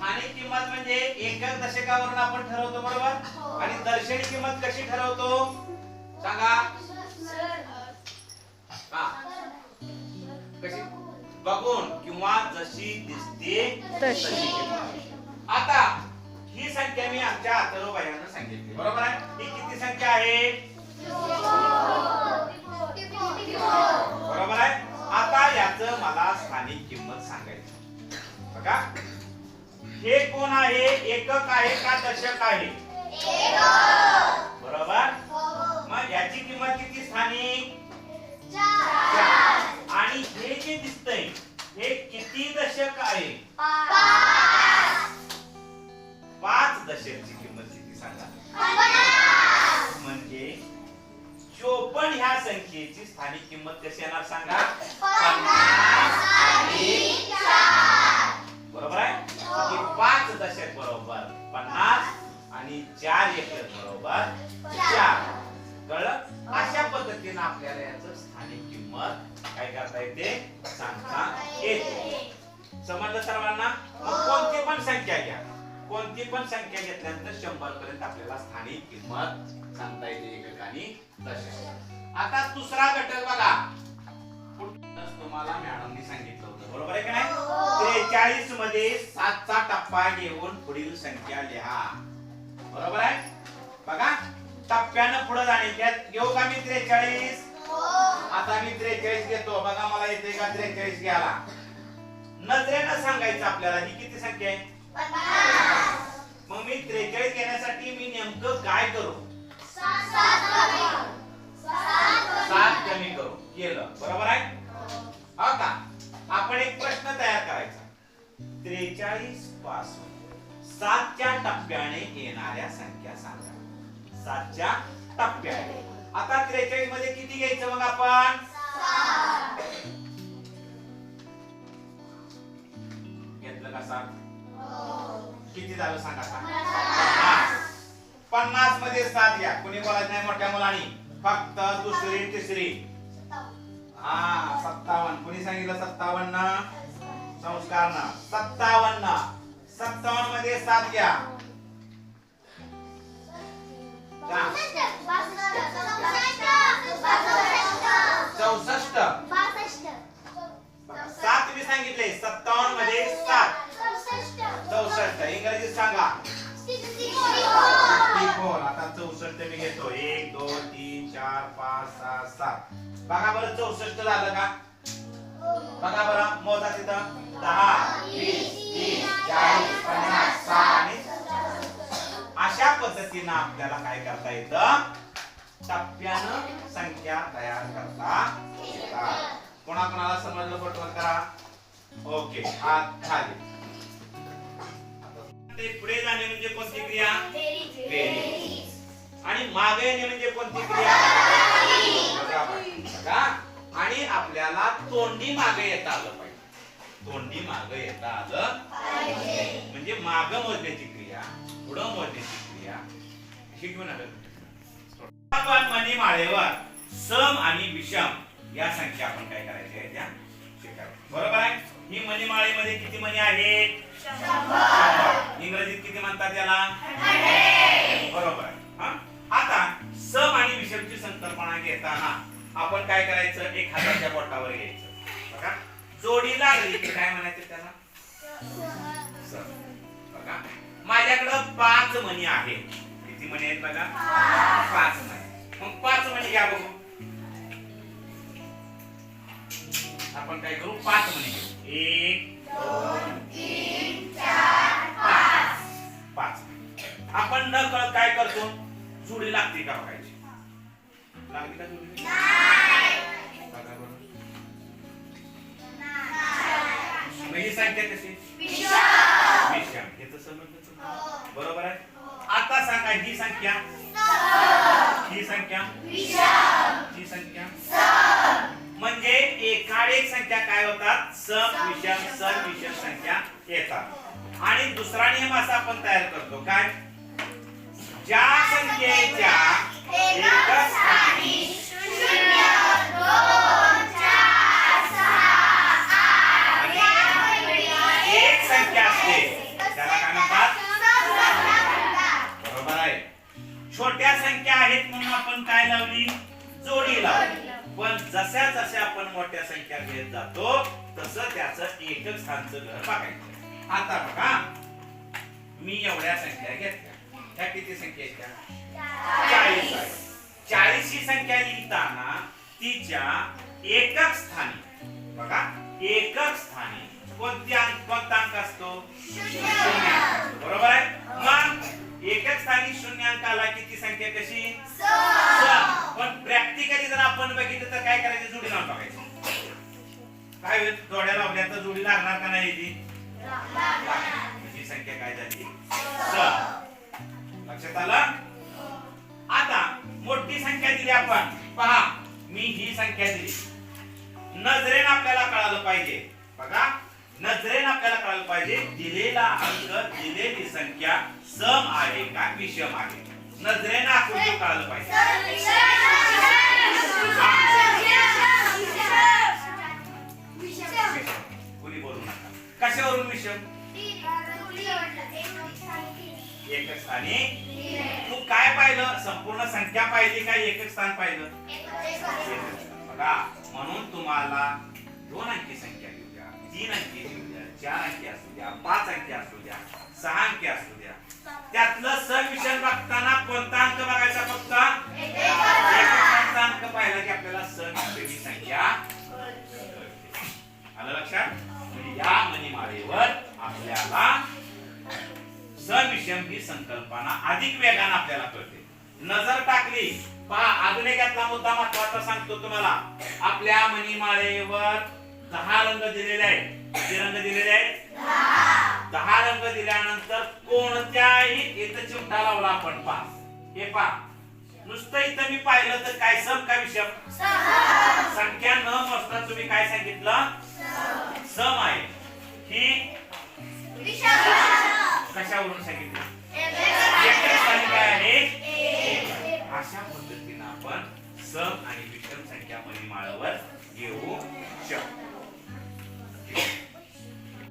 स्थानिक किंमत म्हणजे एकक दशकावरून आपण ठरवतो बरोबर? आणि दर्शनी किंमत कशी ठरवतो? सांगा. हा. कशी? बघून किंवा जशी दिसते तशी. आता ही संख्या मी आमच्या अथर्व बायांना सांगितली बरोबर आहे? ही किती संख्या आहे? बरोबर आहे? आता याच मला स्थानिक किंमत सांगायची बघा. हे कोण आहे? एकक आहे का दशक आहे? बरोबर? मग याची किंमत किती स्थानिक. आणि हे जे दिसतंय हे किती दशक आहे? याची स्थानिक किंमत कशी येणार सांगा? बरोबर आहे? पाच दशक बरोबर पन्नास आणि चार एकर बरोबर चार. कळलं? अशा पद्धतीने आपल्याला याचं स्थानिक किंमत काय करता येते? सांगता येते. समजलं सर्वांना? मग कोणती पण संख्या घ्या. कोणती पण संख्या घेतल्यानंतर शंभर पर्यंत आपल्याला स्थानिक किंमत सांगता येते एकक आणि दशक आता दुसरा घटक बघा. तुम्हाला मॅडमनी सांगितलं होतं बरोबर आहे का नाही? त्रेचाळीसमध्ये सातचा टप्पा घेऊन पुढील संख्या लिहा. बरोबर आहे? बघा टप्प्यानं पुढे जाणे. त्यात घेऊ का मी त्रेचाळीस? आता मी त्रेचाळीस घेतो. बघा मला येते का त्रेचाळीस घ्यायला? नजरेनं सांगायचं आपल्याला ही किती संख्या आहे? मग मी त्रेचाळीस घेण्यासाठी मी नेमकं काय करू? सात कमी करू. केलं. बरोबर आहे? हो का? आपण एक प्रश्न तयार करायचा. त्रेचाळीसपासून सातच्या टप्प्याने येणाऱ्या संख्या सांगा. सातच्या टप्प्याने. आता त्रेचाळीसमध्ये किती घ्यायचं मग आपण? घेतलं का सात? किती झालं सांगा पन्नास पन्नासमध्ये सात घ्या. कुणी बोलायचं नाही मोठ्या मुलांनी? फक्त दुसरी तिसरी. हा सत्तावन्न. कुणी सांगितलं सत्तावन्न? संस्कार ना सत्तावन्न. सत्तावन्नमध्ये सात घ्या. का? सात बघा बरं चौसष्ट झालं का? बघा बरं मोजा तिथं. दहा वीस तीस चाळीस पन्नास साठ आणि अशा पद्धतीनं आपल्याला काय करता येतं? टप्प्यानं संख्या तयार करता येतात. कोणाकोणाला समजलं पटवत करा? ओके हात खाली. ते पुढे जाणे म्हणजे कोणती क्रिया? आणि मागे येणे म्हणजे कोणती क्रिया? तोंडी मागे येता आलं पाहिजे. तोंडी मागे येता आलं म्हणजे माग मोजण्याची क्रिया पुढं मोजण्याची क्रिया शिकवून आलं आपण मनी माळेवर सम आणि विषम या संख्या आपण काय करायच्या त्या बरोबर आहे? ही मनी माळेमध्ये किती मनी आहेत. इंग्रजीत किती म्हणतात त्याला बरोबर आहे. हा? आता सम आणि विषमची संकल्पना घेताना आपण काय करायचं? एक हाताच्या बोटावर घ्यायचं. बघा. जोडी लागली. की काय म्हणायचं त्याला? बघा. माझ्याकडं पाच मणी आहे किती मणी आहेत बघा? पाच मणी. मग पाच मणी घ्या बघू. आपण काय करू? पाच मणी घेऊ. एक पाच. पाच. आपण न कळत काय करतो? जुडी लागते का बघायची? लागली का बघा ही संख्या कशी बरोबर आहे आता सांगा ही संख्या ही संख्या ही संख्या म्हणजे एकाड संख्या काय होतात? सम विषम सम विषम संख्या येतात. आणि दुसरा नियम असा आपण तयार करतो. काय? ज्या संख्येच्या छोट्या संख्या आहेत म्हणून आपण काय लावली? जोडी लावली. पण जशा जशा आपण मोठ्या संख्या घेत जातो तसं त्याचं एकक स्थानचं घर बघायचं. आता बघा मी एवढ्या संख्या घेतल्या. ह्या किती संख्या आहेत त्या? चाळीस चाळीस ही संख्या लिहिताना तिच्या एकक स्थानी बघा एकक स्थानी कोणती अंक कोणता अंक असतो? स्थानी शून्य अंक आला की ती संख्या कशी. पण प्रॅक्टिकली जर आपण बघितलं तर काय करायचं? जोडी लावून टाकायचं काय होईल? जोड्या लावल्या तर जोडी लागणार का नाही ती संख्या काय झाली. लक्षात आलं? आता मोठी संख्या दिली आपण. पहा मी ही संख्या दिली. नजरेन आपल्याला कळालं पाहिजे. बघा. नजरेन आपल्याला कळायला पाहिजे दिलेला अंक दिलेली संख्या सम आहे का विषम आहे? नजरेन आकृती कळालं पाहिजे. विषम. कोणी बोलू नका. कशावरून विषम? एकच स्थानी. तू काय पाहिलं? संपूर्ण संख्या पाहिली का? एकच स्थान पाहिलं. बघा म्हणून तुम्हाला दोन अंकी संख्या तीन अंकी घेऊ द्या चार अंकी असू द्या पाच अंकी असू द्या सहा अंकी असू द्या. त्यातलं सविषण बघताना कोणता अंक बघायचा फक्त? अंक पाहिला की आपल्याला सविषमी संख्या आलं लक्षात? या मणिमाळेवर आपल्याला सविषम ही संकल्पना अधिक वेगाने आपल्याला कळते. नजर टाकली पहा अजून एक मुद्दा महत्त्वाचा सांगतो तुम्हाला. आपल्या मणिमाळेवर दहा रंग दिलेले आहेत. किती रंग दिलेले आहेत? दहा रंग दिल्यानंतर कोणत्याही इथं चिमटा लावला आपण. पाच हे पहा. नुसतं इथं मी पाहिलं तर काय सम का विषम? संख्या न मोजता तुम्ही काय सांगितलं? सम आहे. ही